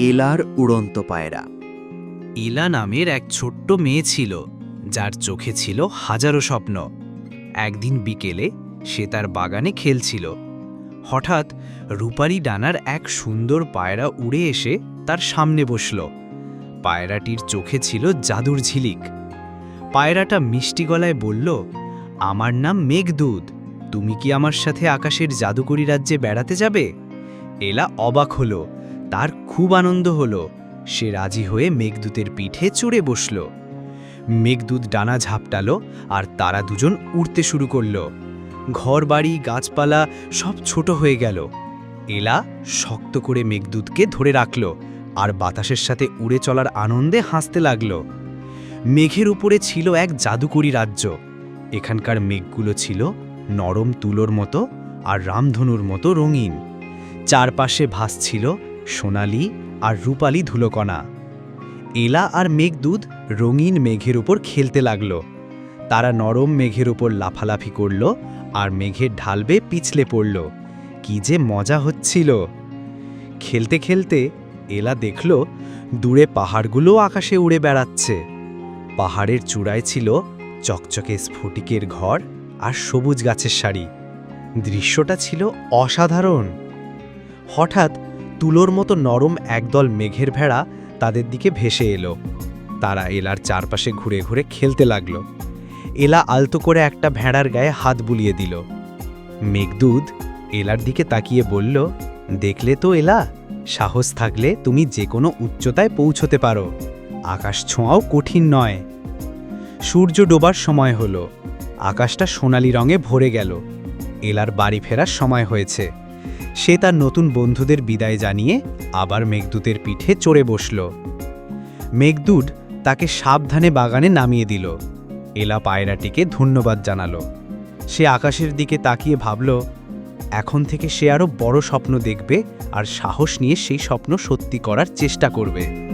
এলার উড়ন্ত পায়রা। ইলা নামের এক ছোট্ট মেয়ে ছিল, যার চোখে ছিল হাজারো স্বপ্ন। একদিন বিকেলে সে তার বাগানে খেলছিল। হঠাৎ রূপারি ডানার এক সুন্দর পায়রা উড়ে এসে তার সামনে বসল। পায়রাটির চোখে ছিল জাদুর ঝিলিক। পায়রাটা মিষ্টি গলায় বলল, আমার নাম মেঘদূত, তুমি কি আমার সাথে আকাশের জাদুকরি রাজ্যে বেড়াতে যাবে? এলা অবাক হলো। তার খুব আনন্দ হলো। সে রাজি হয়ে মেঘদূতের পিঠে চড়ে বসল। মেঘদূত ডানা ঝাপটাল আর তারা দুজন উড়তে শুরু করল। ঘরবাড়ি, গাছপালা সব ছোট হয়ে গেল। এলা শক্ত করে মেঘদূতকে ধরে রাখল আর বাতাসের সাথে উড়ে চলার আনন্দে হাসতে লাগল। মেঘের উপরে ছিল এক জাদুকরি রাজ্য। এখানকার মেঘগুলো ছিল নরম তুলোর মতো আর রামধনুর মতো রঙিন। চারপাশে ভাসছিল সোনালি আর রূপালি ধুলোকণা। এলা আর মেঘদূত রঙিন মেঘের উপর খেলতে লাগল। তারা নরম মেঘের উপর লাফালাফি করল আর মেঘের ঢালবে পিছলে পড়ল। কি যে মজা হচ্ছিল। খেলতে খেলতে এলা দেখল দূরে পাহাড়গুলো আকাশে উড়ে বেড়াচ্ছে। পাহাড়ের চূড়ায় ছিল চকচকে স্ফটিকের ঘর আর সবুজ গাছের সারি। দৃশ্যটা ছিল অসাধারণ। হঠাৎ তুলোর মতো নরম একদল মেঘের ভেড়া তাদের দিকে ভেসে এলো। তারা এলার চারপাশে ঘুরে ঘুরে খেলতে লাগল। এলা আলতো করে একটা ভেড়ার গায়ে হাত বুলিয়ে দিল। মেঘদূত এলার দিকে তাকিয়ে বলল, দেখলে তো এলা, সাহস থাকলে তুমি যে কোনো উচ্চতায় পৌঁছতে পারো। আকাশ ছোঁয়াও কঠিন নয়। সূর্য ডোবার সময় হলো। আকাশটা সোনালি রঙে ভরে গেল। এলার বাড়ি ফেরার সময় হয়েছে। সে তার নতুন বন্ধুদের বিদায় জানিয়ে আবার মেঘদূতের পিঠে চড়ে বসল। মেঘদূত তাকে সাবধানে বাগানে নামিয়ে দিল। এলা পায়রাটিকে ধন্যবাদ জানালো। সে আকাশের দিকে তাকিয়ে ভাবল, এখন থেকে সে আরও বড় স্বপ্ন দেখবে আর সাহস নিয়ে সেই স্বপ্ন সত্যি করার চেষ্টা করবে।